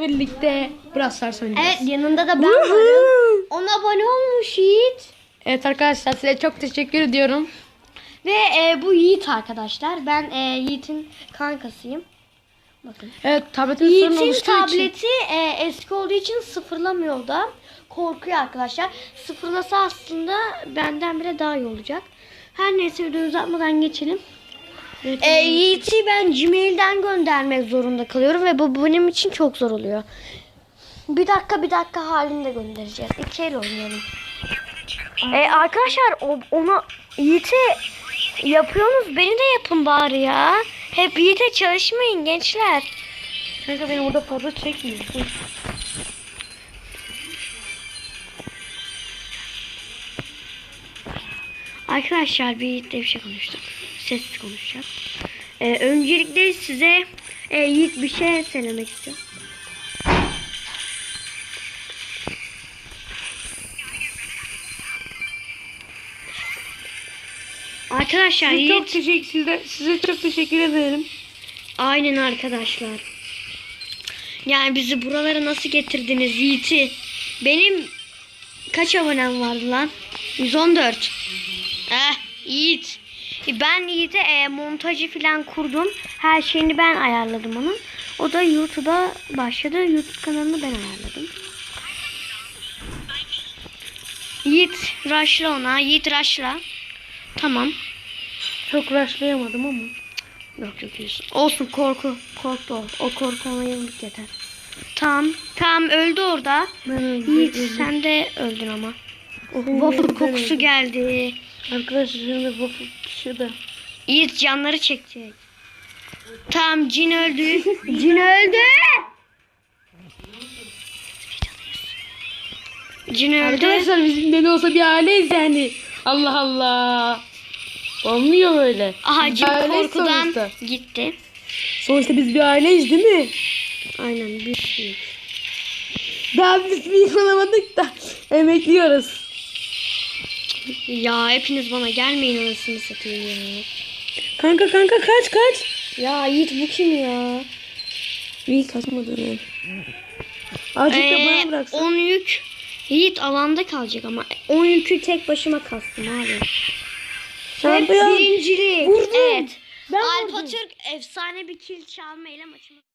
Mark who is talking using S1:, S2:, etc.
S1: birlikte Brawl Stars oynayacağız.
S2: Evet yanında da ben varım. Ona abone olmuş Yiğit.
S1: Evet arkadaşlar size çok teşekkür ediyorum.
S2: Ve e, bu Yiğit arkadaşlar. Ben e, Yiğit'in kankasıyım. Bakın.
S1: Evet tabletin sorun
S2: Yiğit'in
S1: oluştuğu için.
S2: tableti e, eski olduğu için sıfırlamıyor da. Korkuyor arkadaşlar. Sıfırlasa aslında benden bile daha iyi olacak. Her neyse videoyu uzatmadan geçelim. E, Yiğit'i ben Gmail'den göndermek zorunda kalıyorum ve bu benim için çok zor oluyor. Bir dakika bir dakika halinde göndereceğiz. İki el oynayalım. E, arkadaşlar o, onu Yiğit'e yapıyorsunuz beni de yapın bari ya. Hep Yiğit'e çalışmayın gençler.
S1: Kanka benim burada fazla çekmiyor.
S2: Arkadaşlar bir Yiğit'le bir şey konuştuk. Sessiz konuşacağız. Ee, öncelikle size e, Yiğit bir şey söylemek istiyorum. Arkadaşlar
S1: Size çok,
S2: Yiğit
S1: teşekkür, size, size çok teşekkür ederim.
S2: aynen arkadaşlar. Yani bizi buralara nasıl getirdiniz Yiğit'i? Benim kaç abonem vardı lan? 114. Eh Yiğit. Ben Yiğit'e e, montajı falan kurdum. Her şeyini ben ayarladım onun. O da YouTube'a başladı. YouTube kanalını ben ayarladım. Yiğit rushla ona. Yiğit rushla. Tamam.
S1: Çok rushlayamadım ama.
S2: Yok yok iyisin. Olsun korku. Korktu o. O korku ona yıllık yeter. Tamam. Tamam öldü orada.
S1: Ben öldüm.
S2: Yiğit sen de öldün ama. Waffle kokusu geldi.
S1: Arkadaşlar şimdi waffle pişirdi.
S2: Yiğit canları çekecek. Tamam cin öldü. cin öldü. Cin öldü.
S1: Arkadaşlar bizim de olsa bir aileyiz yani. Allah Allah. Olmuyor böyle.
S2: Aha
S1: Biz
S2: cin
S1: bir
S2: korkudan
S1: Sonuçta.
S2: gitti.
S1: sonuçta biz bir aileyiz değil mi?
S2: Aynen bir büyük.
S1: Daha biz büyük olamadık da emekliyoruz.
S2: Ya hepiniz bana gelmeyin anasını satayım ya.
S1: Kanka kanka kaç kaç.
S2: Ya Yiğit bu kim ya?
S1: İyi kaçmadı yani. Azıcık da
S2: Ee,
S1: bana bıraksın.
S2: 10 yük Yiğit alanda kalacak ama 10 yükü tek başıma kastım abi.
S1: Şampiyon.
S2: birincilik.
S1: Vurdum.
S2: Evet.
S1: Ben
S2: Alpa
S1: vurdum.
S2: Türk efsane bir kill çalma ile maçımı